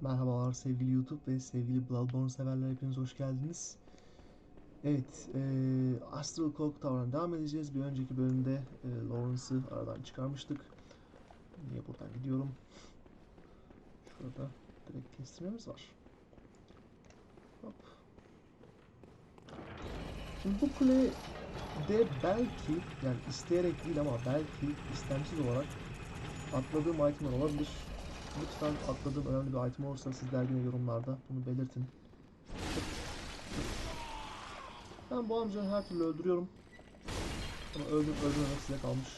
Merhabalar sevgili YouTube ve sevgili Bloodborne severler hepiniz hoş geldiniz. Evet, eee Astral Clock Tower'dan devam edeceğiz. Bir önceki bölümde eee, Lawrence'ı aradan çıkarmıştık. Niye buradan gidiyorum? Şurada direkt kestirmemiz var. Hop. Şimdi bu kule de belki yani isteyerek değil ama belki istemsiz olarak atladığım itemler olabilir. Lütfen atladığım önemli bir item olursa sizler yine yorumlarda bunu belirtin. Ben bu amcanı her türlü öldürüyorum. Ama öldür öldürmemek size kalmış.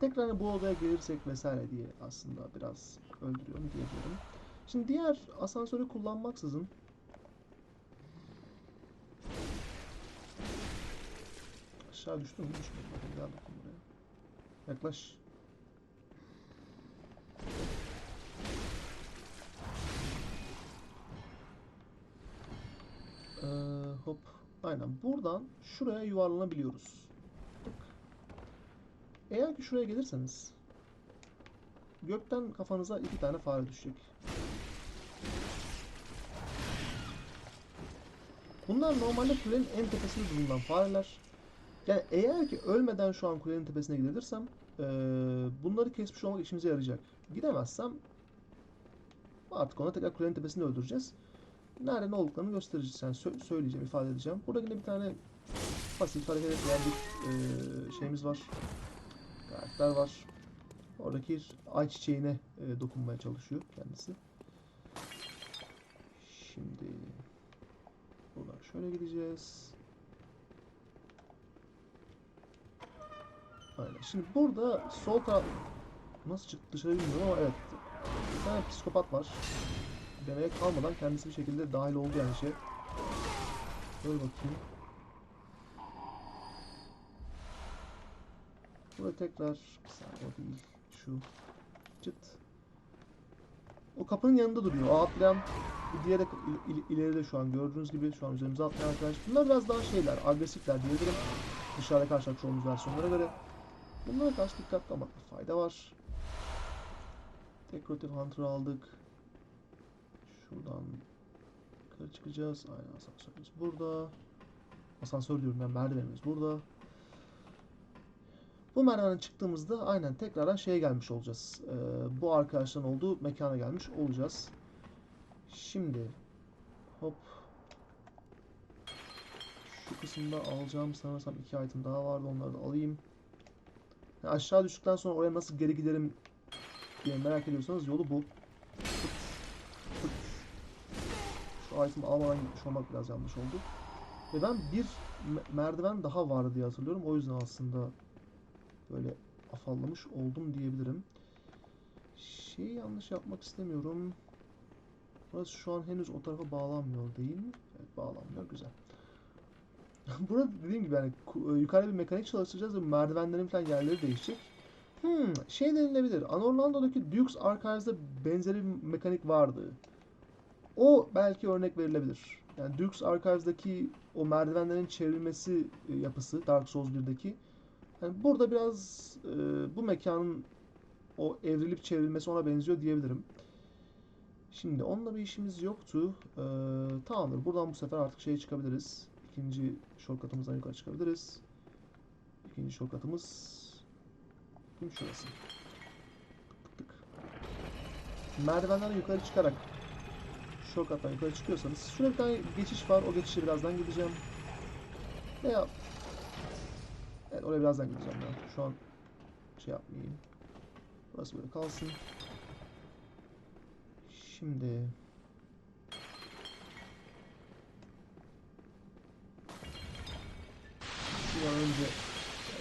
Tekrar hani bu odaya gelirsek vesaire diye aslında biraz öldürüyorum diyebilirim. Şimdi diğer asansörü kullanmaksızın Aşağı düştüm mü? Düşmedim. Bakın buraya. Yaklaş. Ee, hop. Aynen. Buradan şuraya yuvarlanabiliyoruz. Eğer ki şuraya gelirseniz gökten kafanıza iki tane fare düşecek. Bunlar normalde kulenin en tepesinde bulunan fareler. Yani eğer ki ölmeden şu an kulenin tepesine gidebilirsem eee, bunları kesmiş olmak işimize yarayacak. Gidemezsem artık ona tekrar kulenin tepesinde öldüreceğiz. Nerede ne olduklarını göstereceğiz. Yani sö- söyleyeceğim, ifade edeceğim. Burada yine bir tane pasif hareket eden bir eee, şeyimiz var. Karakter var. Oradaki ay çiçeğine eee, dokunmaya çalışıyor kendisi. Şimdi buradan şöyle gideceğiz. Aynen. Şimdi burada sol taraf nasıl çıktı dışarı bilmiyorum ama evet. Bir tane psikopat var. Demeye kalmadan kendisi bir şekilde dahil oldu yani şey. Böyle bakayım. Burada tekrar bir saniye o değil. Şu çıt. O kapının yanında duruyor. O atlayan bu diğeri il- il- ileride şu an gördüğünüz gibi şu an üzerimize atlayan arkadaş. Bunlar biraz daha şeyler, agresifler diyebilirim. Dışarıda karşılaşmış olduğumuz versiyonlara göre. Bunlara karşı dikkatli olmakta fayda var. Decorative Hunter'ı aldık. Şuradan yukarı çıkacağız. Aynen asansörümüz burada. Asansör diyorum ben merdivenimiz burada. Bu merdivenden çıktığımızda aynen tekrardan şeye gelmiş olacağız. Ee, bu arkadaşların olduğu mekana gelmiş olacağız. Şimdi hop şu kısımda alacağım sanırsam iki item daha vardı onları da alayım. Ya aşağı düştükten sonra oraya nasıl geri giderim diye merak ediyorsanız yolu bu. Şu item'i almadan gitmiş olmak biraz yanlış oldu. Ve ben bir me- merdiven daha vardı diye hatırlıyorum. O yüzden aslında böyle afallamış oldum diyebilirim. Şeyi yanlış yapmak istemiyorum. Burası şu an henüz o tarafa bağlanmıyor değil mi? Evet bağlanmıyor. Güzel. Burada dediğim gibi yani e, yukarıda bir mekanik çalıştıracağız ve merdivenlerin falan yerleri değişecek. Hmm, şey denilebilir. Anorlando'daki Dukes Archives'da benzeri bir mekanik vardı. O belki örnek verilebilir. Yani Dukes Archives'daki o merdivenlerin çevrilmesi e, yapısı Dark Souls 1'deki. Yani burada biraz e, bu mekanın o evrilip çevrilmesi ona benziyor diyebilirim. Şimdi onunla bir işimiz yoktu. Ee, tamamdır. Buradan bu sefer artık şeye çıkabiliriz. İkinci shortcut'ımızdan yukarı çıkabiliriz. İkinci shortcut'ımız kim şurası? Tık tık. Merdivenlerden yukarı çıkarak shortcut'tan yukarı çıkıyorsanız şurada bir tane geçiş var. O geçişe birazdan gideceğim. Veya Evet oraya birazdan gideceğim ben. Şu an şey yapmayayım. Burası böyle kalsın. Şimdi Şuradan önce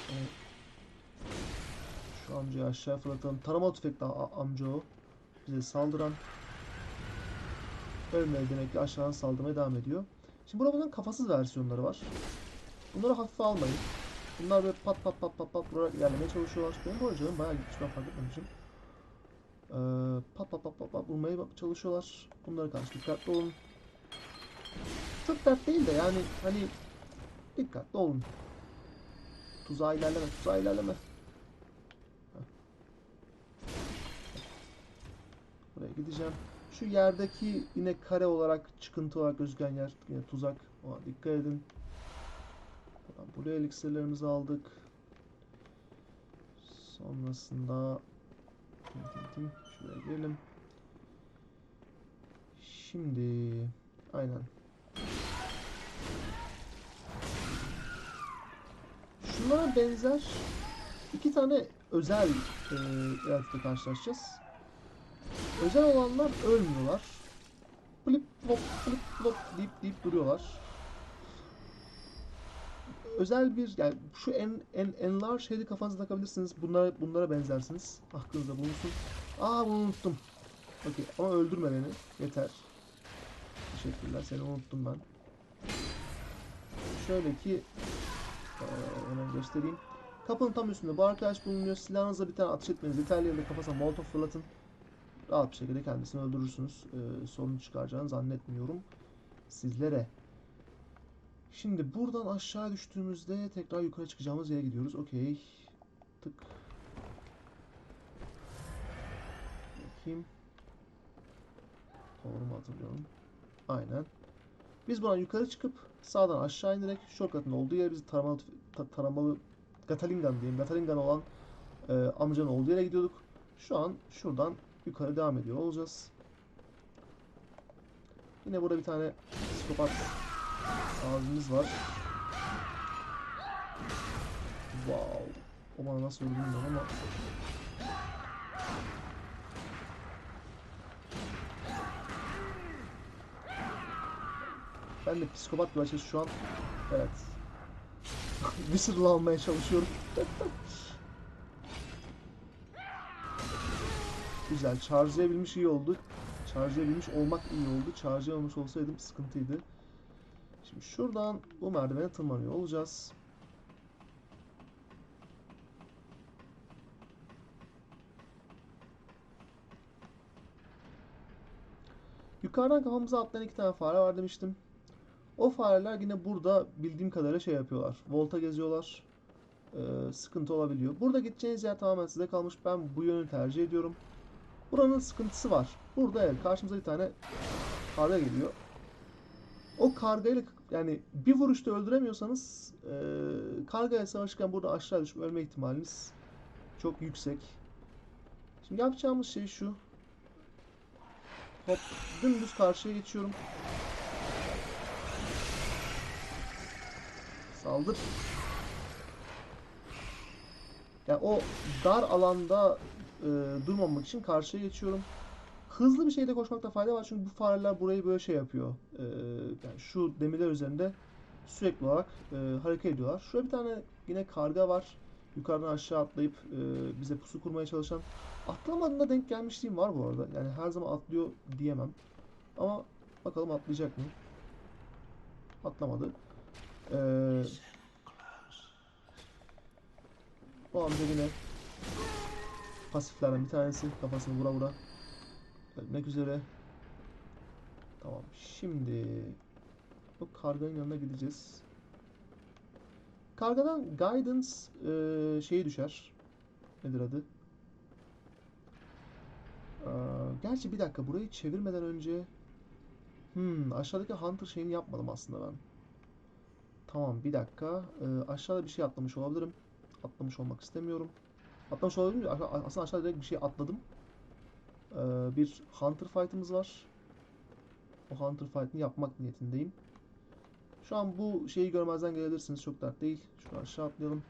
e, şu amcayı aşağı fırlatalım. Tarama tüfekli amca o. Bize saldıran. Ölmeye demek ki aşağıdan saldırmaya devam ediyor. Şimdi burada bunların kafasız versiyonları var. Bunları hafife almayın. Bunlar böyle pat pat pat pat pat vurarak ilerlemeye çalışıyorlar. Benim bu canım bayağı gitmiş ben fark etmemişim. Ee, pat pat pat pat pat vurmaya çalışıyorlar. Bunlara karşı dikkatli olun. Çok dert değil de yani hani dikkatli olun. Tuzağa ilerleme. Tuzağa ilerleme. Buraya gideceğim. Şu yerdeki yine kare olarak çıkıntı olarak gözüken yer yine tuzak. Ona dikkat edin. Buraya eliksirlerimizi aldık. Sonrasında. Şuraya girelim. Şimdi aynen. Şunlara benzer iki tane özel e, karşılaşacağız. Özel olanlar ölmüyorlar. Flip flop flip flop deyip deyip duruyorlar. Özel bir yani şu en en enlarge şeyi kafanıza takabilirsiniz. Bunlara bunlara benzersiniz. Aklınızda bulunsun. Aa bunu unuttum. Okey ama öldürme beni. Yeter. Teşekkürler. Seni unuttum ben. Şöyle ki eee, hemen göstereyim. Kapının tam üstünde bu arkadaş bulunuyor. Silahınızla bir tane atış etmeniz yeterli ya kafasına molotof fırlatın. Rahat bir şekilde kendisini öldürürsünüz. Eee sorun çıkaracağını zannetmiyorum. Sizlere. Şimdi buradan aşağı düştüğümüzde tekrar yukarı çıkacağımız yere gidiyoruz. Okey. Tık. Bakayım. Doğru mu hatırlıyorum? Aynen. Biz buradan yukarı çıkıp sağdan aşağı inerek shortcut'ın olduğu yere bizi taramalı, ta- taramalı Gatalingan diyeyim. Gatalingan olan e, amcanın olduğu yere gidiyorduk. Şu an şuradan yukarı devam ediyor olacağız. Yine burada bir tane psikopat abimiz var. Wow. O bana nasıl öldü bilmiyorum ama Ben de psikopat bir açısı şu an. Evet. Whistle almaya çalışıyorum. Güzel. Charge'layabilmiş iyi oldu. Charge'layabilmiş olmak iyi oldu. Charge'lamamış olsaydım sıkıntıydı. Şimdi şuradan bu merdivene tırmanıyor olacağız. Yukarıdan kafamıza atlayan iki tane fare var demiştim. O fareler yine burada bildiğim kadarıyla şey yapıyorlar. Volta geziyorlar. Ee, sıkıntı olabiliyor. Burada gideceğiniz yer tamamen size kalmış. Ben bu yönü tercih ediyorum. Buranın sıkıntısı var. Burada evet karşımıza bir tane karga geliyor. O kargayla yani bir vuruşta öldüremiyorsanız e, kargaya savaşırken burada aşağı düşüp ölme ihtimaliniz çok yüksek. Şimdi yapacağımız şey şu. Hop dümdüz karşıya geçiyorum. Saldır. Yani o dar alanda e, durmamak için karşıya geçiyorum. Hızlı bir şekilde koşmakta fayda var çünkü bu fareler burayı böyle şey yapıyor. E, yani şu demirler üzerinde sürekli olarak e, hareket ediyorlar. Şurada bir tane yine karga var. Yukarıdan aşağı atlayıp e, bize pusu kurmaya çalışan. Atlamadığında denk gelmişliğim var bu arada. Yani her zaman atlıyor diyemem. Ama bakalım atlayacak mı? Atlamadı. Ee, bu amca yine pasiflerden bir tanesi kafasını vura vura ölmek üzere. Tamam şimdi bu karganın yanına gideceğiz. Kargadan guidance e, şeyi düşer. Nedir adı? Ee, gerçi bir dakika burayı çevirmeden önce hmm, aşağıdaki hunter şeyini yapmadım aslında ben. Tamam bir dakika. Ee, aşağıda bir şey atlamış olabilirim. Atlamış olmak istemiyorum. Atlamış olabilirim. Aslında aşağıda direkt bir şey atladım. Ee, bir Hunter fight'ımız var. O Hunter fight'ını yapmak niyetindeyim. Şu an bu şeyi görmezden gelebilirsiniz. Çok dert değil. Şunu aşağı atlayalım.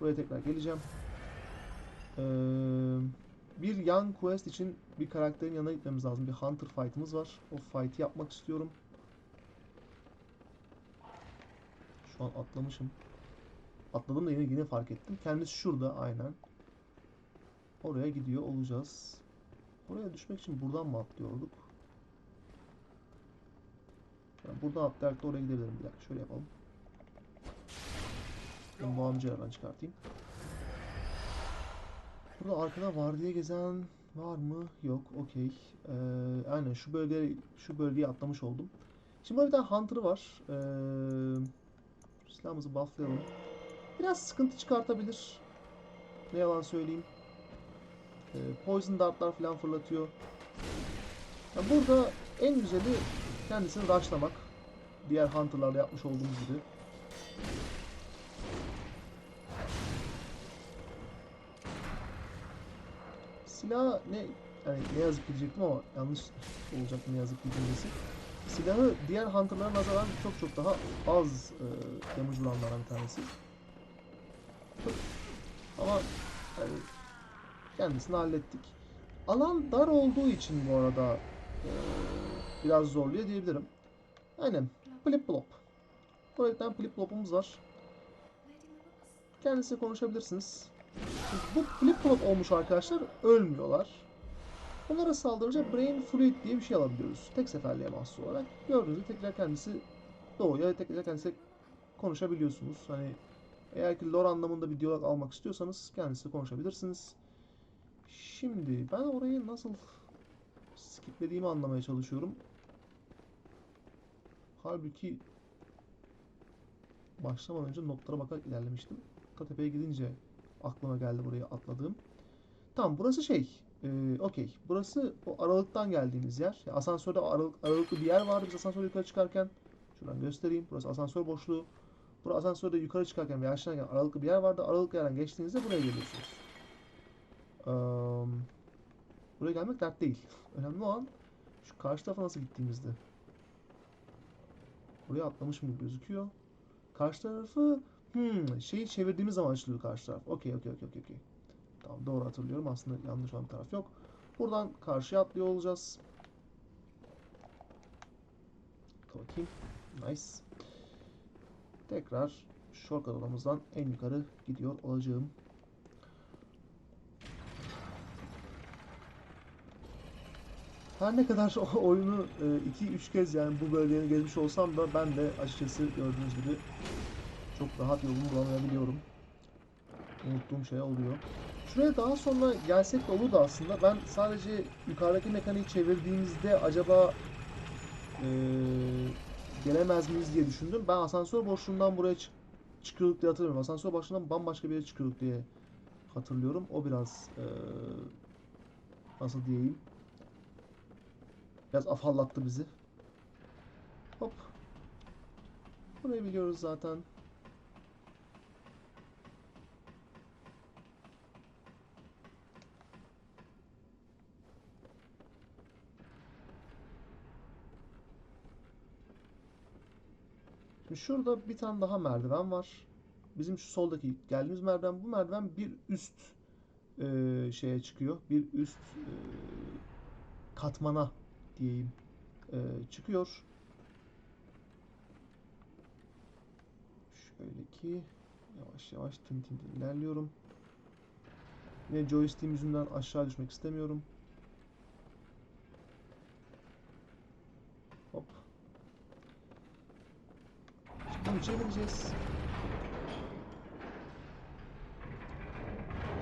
Buraya tekrar geleceğim. Ee, bir yan quest için bir karakterin yanına gitmemiz lazım. Bir Hunter fight'ımız var. O fight'i yapmak istiyorum. Şu an atlamışım. Atladım da yine yine fark ettim. Kendisi şurada aynen. Oraya gidiyor olacağız. Oraya düşmek için buradan mı atlıyorduk? Yani buradan atlayarak da oraya gidebilirim. Bir dakika şöyle yapalım. Ben bu amcayı ben çıkartayım. Burada arkada vardiya gezen var mı? Yok. Okey. Ee, aynen şu bölge şu bölgeyi atlamış oldum. Şimdi burada bir tane hunter var. Ee, silahımızı bufflayalım. biraz sıkıntı çıkartabilir. Ne yalan söyleyeyim. Ee, poison dartlar falan fırlatıyor. Ya burada en güzeli kendisini rushlamak. Diğer hunter'larla yapmış olduğumuz gibi. Silah ne yani ne yazık ki diyecektim ama yanlış olacak ne yazık ki cümlesi. Silahı diğer hunter'lara nazaran çok çok daha az e, damage vuranlardan bir tanesi. Ama yani kendisini hallettik. Alan dar olduğu için bu arada e, biraz zorluyor diyebilirim. Aynen. Burada bir tane flip flop'umuz var. Kendisiyle konuşabilirsiniz. Bu flip flop olmuş arkadaşlar ölmüyorlar. Onlara saldırınca Brain Fluid diye bir şey alabiliyoruz. Tek seferliğe mahsus olarak. Gördüğünüz gibi tekrar kendisi doğuyor tekrar kendisi konuşabiliyorsunuz. Hani eğer ki lore anlamında bir diyalog almak istiyorsanız kendisiyle konuşabilirsiniz. Şimdi ben orayı nasıl skiplediğimi anlamaya çalışıyorum. Halbuki başlamadan önce notlara bakarak ilerlemiştim. Ta tepeye gidince aklıma geldi buraya atladığım. Tamam burası şey. E, Okey. Burası o aralıktan geldiğimiz yer. Ya asansörde aralık, aralıklı bir yer vardı biz asansörde yukarı çıkarken. Şuradan göstereyim. Burası asansör boşluğu. Burası asansörde yukarı çıkarken veya aşağıya aralıklı bir yer vardı. Aralıklı yerden geçtiğinizde buraya geliyorsunuz. Eee, buraya gelmek dert değil. Önemli olan şu karşı tarafa nasıl gittiğimizde. Buraya atlamışım gibi gözüküyor. Karşı tarafı hmm, şeyi çevirdiğimiz zaman açılıyor karşı taraf. Okey okey okey okey. Tamam doğru hatırlıyorum. Aslında yanlış olan taraf yok. Buradan karşıya atlıyor olacağız. Bakayım. Nice. Tekrar shortcut odamızdan en yukarı gidiyor olacağım. Her ne kadar oyunu 2-3 kez yani bu bölgeyi gezmiş olsam da ben de açıkçası gördüğünüz gibi çok rahat yolumu bulamayabiliyorum. Unuttuğum şey oluyor. Şuraya daha sonra gelsek de olurdu aslında. Ben sadece yukarıdaki mekaniği çevirdiğimizde acaba eee, gelemez miyiz diye düşündüm. Ben asansör boşluğundan buraya çık çıkıyorduk diye hatırlıyorum. Asansör boşluğundan bambaşka bir yere çıkıyorduk diye hatırlıyorum. O biraz eee, nasıl diyeyim biraz afallattı bizi. Hop. Burayı biliyoruz zaten. Şimdi şurada bir tane daha merdiven var. Bizim şu soldaki geldiğimiz merdiven bu merdiven bir üst eee, şeye çıkıyor. Bir üst eee, katmana diyeyim eee, çıkıyor. Şöyle ki yavaş yavaş tin tin ilerliyorum. Yine joystick'im yüzünden aşağı düşmek istemiyorum. Hop. Şimdi çevireceğiz.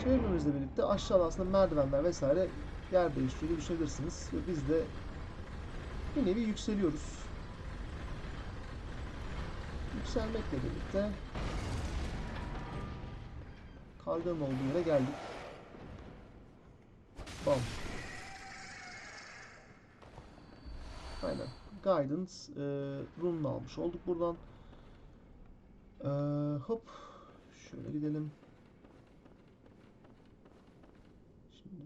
Çevirmemizle birlikte aşağıda aslında merdivenler vesaire yer değiştiriyor düşünebilirsiniz. Ve biz de bir nevi yükseliyoruz. Yükselmekle birlikte karganın olduğu yere geldik. Bam. Aynen. Guidance e, rune'unu almış olduk buradan. E, hop. Şöyle gidelim. Şimdi.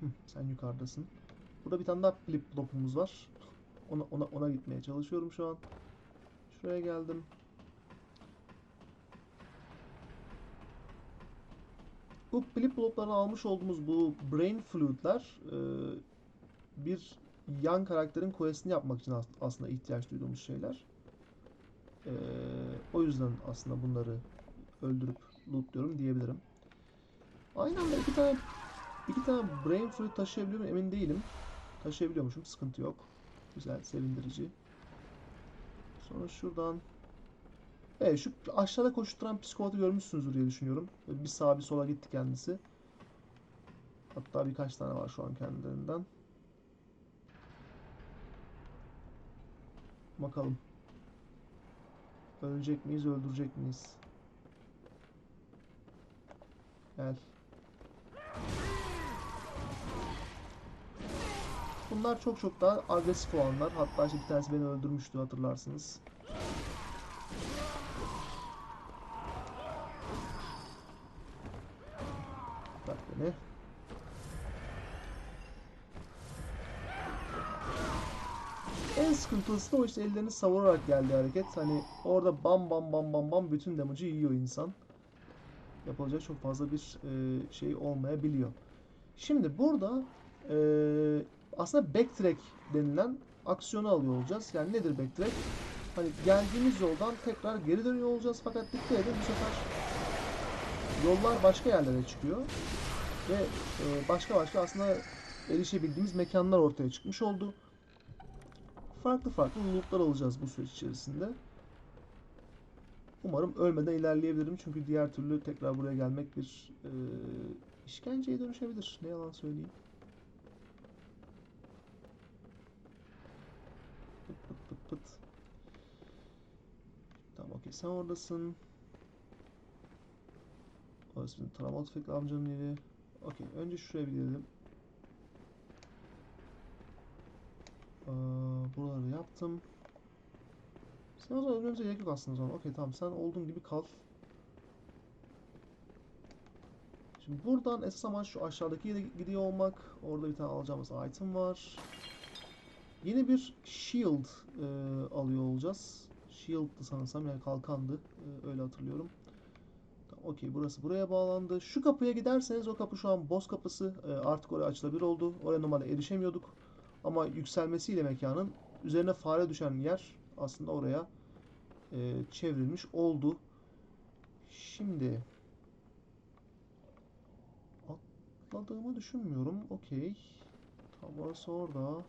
Hı, sen yukarıdasın. Burada bir tane daha flip flop'umuz var. Ona, ona, ona gitmeye çalışıyorum şu an. Şuraya geldim. Bu flip flop'tan almış olduğumuz bu brain fluid'ler e, bir yan karakterin quest'ini yapmak için as- aslında ihtiyaç duyduğumuz şeyler. E, o yüzden aslında bunları öldürüp lootluyorum diyebilirim. Aynı anda iki tane iki tane brain fluid taşıyabiliyor muyum emin değilim. Taşıyabiliyormuşum sıkıntı yok. Güzel sevindirici. Sonra şuradan Evet şu aşağıda koşturan psikopatı görmüşsünüzdür diye düşünüyorum. Bir sağa bir sola gitti kendisi. Hatta birkaç tane var şu an kendilerinden. Bakalım. Ölecek miyiz, öldürecek miyiz? Gel. Bunlar çok çok daha agresif olanlar. Hatta işte bir tanesi beni öldürmüştü hatırlarsınız. Bak beni. Da o işte ellerini savurarak geldiği hareket. Hani orada bam bam bam bam bam bütün damage'ı yiyor insan. Yapılacak çok fazla bir e, şey olmayabiliyor. Şimdi burada e, aslında backtrack denilen aksiyonu alıyor olacağız. Yani nedir backtrack? Hani geldiğimiz yoldan tekrar geri dönüyor olacağız fakat dikkat edin bu sefer yollar başka yerlere çıkıyor ve e, başka başka aslında erişebildiğimiz mekanlar ortaya çıkmış oldu. Farklı farklı lootlar alacağız bu süreç içerisinde. Umarım ölmeden ilerleyebilirim çünkü diğer türlü tekrar buraya gelmek bir e, işkenceye dönüşebilir. Ne yalan söyleyeyim. Pıt pıt pıt pıt. Tamam okey sen oradasın. Orası bizim travma tüfekli amcanın evi. Okey önce şuraya bir gidelim. Aa, buraları yaptım. Sen o zaman ölmemize gerek yok aslında zaman. Okey tamam sen olduğun gibi kal. Şimdi buradan esas amaç şu aşağıdaki yere gidiyor olmak. Orada bir tane alacağımız item var. Yeni bir shield e, alıyor olacağız. Shield'dı sanırsam yani kalkandı. E, öyle hatırlıyorum. Tamam, Okey burası buraya bağlandı. Şu kapıya giderseniz o kapı şu an boss kapısı. E, artık oraya açılabilir oldu. Oraya normalde erişemiyorduk. Ama yükselmesiyle mekanın üzerine fare düşen yer aslında oraya e, çevrilmiş oldu. Şimdi atladığımı düşünmüyorum. Okey. Tam orası orada.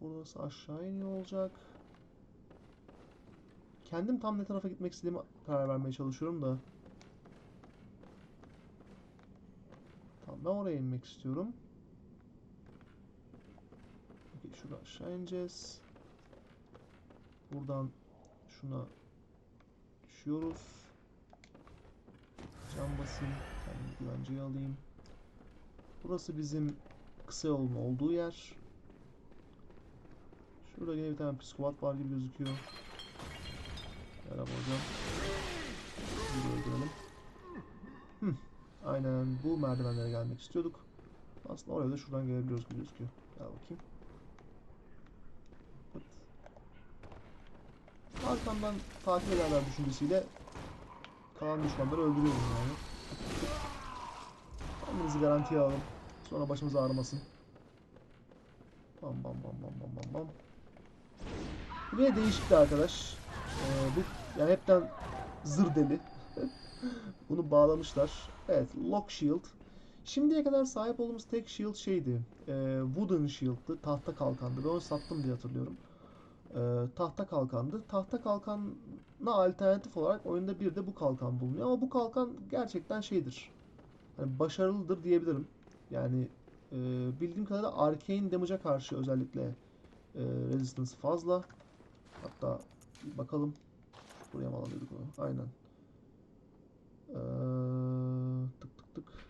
Burası aşağı iniyor olacak. Kendim tam ne tarafa gitmek istediğimi karar vermeye çalışıyorum da. Tamam ben oraya inmek istiyorum. Şuradan aşağı ineceğiz. Buradan şuna düşüyoruz. Can basayım. Kendimi güvenceye alayım. Burası bizim kısa yolun olduğu yer. Şurada yine bir tane psikopat var gibi gözüküyor. Merhaba hocam. Bir öldürelim. Hı. Aynen bu merdivenlere gelmek istiyorduk. Aslında oraya da şuradan gelebiliyoruz gibi gözüküyor. Gel bakayım. Arkamdan takip ederler düşüncesiyle kalan düşmanları öldürüyorum yani. Kendinizi garantiye alın. Sonra başımız ağrımasın. Bam bam bam bam bam bam bam. Bu yine değişik bir arkadaş. Ee, bu yani hepten zır deli. Bunu bağlamışlar. Evet, Lock Shield. Şimdiye kadar sahip olduğumuz tek shield şeydi. E, wooden Shield'dı. Tahta kalkandı. Ben onu sattım diye hatırlıyorum. E, tahta kalkandı. Tahta kalkana alternatif olarak oyunda bir de bu kalkan bulunuyor. Ama bu kalkan gerçekten şeydir. Hani başarılıdır diyebilirim. Yani e, bildiğim kadarıyla arcane damage'a karşı özellikle e, resistance fazla. Hatta bakalım. Buraya mı alıyorduk onu? Aynen. Ee, tık tık tık.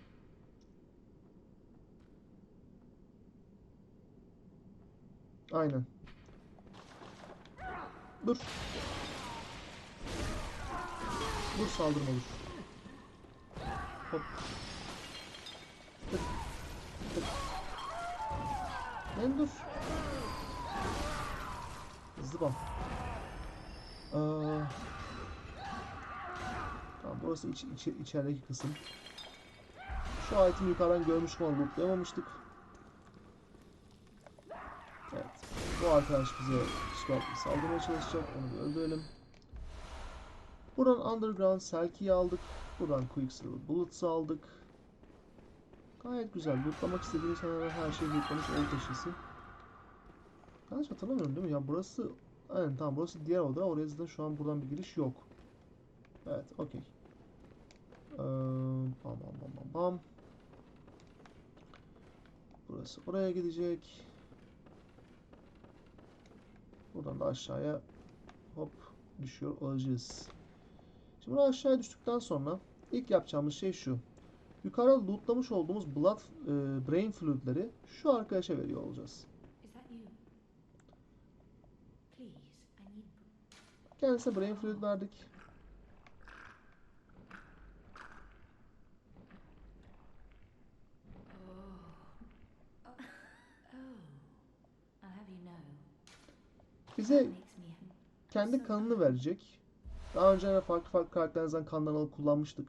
Aynen. Dur. Dur saldırma dur. Hop. Lan dur. Hızlı bam. Aa. Tamam burası iç, iç, içerideki kısım. Şu itemi yukarıdan görmüştüm ama lootlayamamıştık. Evet. Bu arkadaş bize psikopat saldırmaya çalışacak. Onu öldürelim. Buradan Underground Selkie'yi aldık. Buradan Quicksilver Bullets'ı aldık. Gayet güzel. Lootlamak hemen hemen her şeyi lootlamış ol taşısı. Yanlış hatırlamıyorum değil mi? Ya burası... Aynen tamam burası diğer oda. Oraya zaten şu an buradan bir giriş yok. Evet okey. Ee, bam bam bam bam. Burası oraya gidecek. Buradan da aşağıya hop düşüyor olacağız. Şimdi buradan aşağıya düştükten sonra ilk yapacağımız şey şu. Yukarıda lootlamış olduğumuz blood e, brain fluidleri şu arkadaşa veriyor olacağız. Kendisine brain fluid verdik. Bize kendi kanını verecek. Daha önce de farklı farklı karakterlerimizden kanlarını alıp kullanmıştık.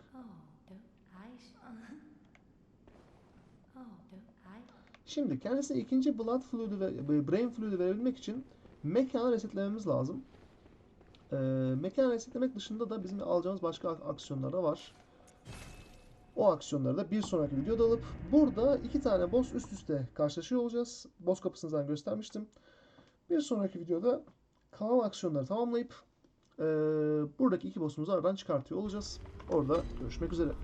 Şimdi kendisine ikinci blood fluid'i ve brain fluid'i verebilmek için mekanı resetlememiz lazım. Ee, mekanı resetlemek dışında da bizim alacağımız başka ak- aksiyonlar da var. O aksiyonları da bir sonraki videoda alıp burada iki tane boss üst üste karşılaşıyor olacağız. Boss kapısını zaten göstermiştim. Bir sonraki videoda kalan aksiyonları tamamlayıp ee, buradaki iki boss'umuzu aradan çıkartıyor olacağız. Orada görüşmek üzere.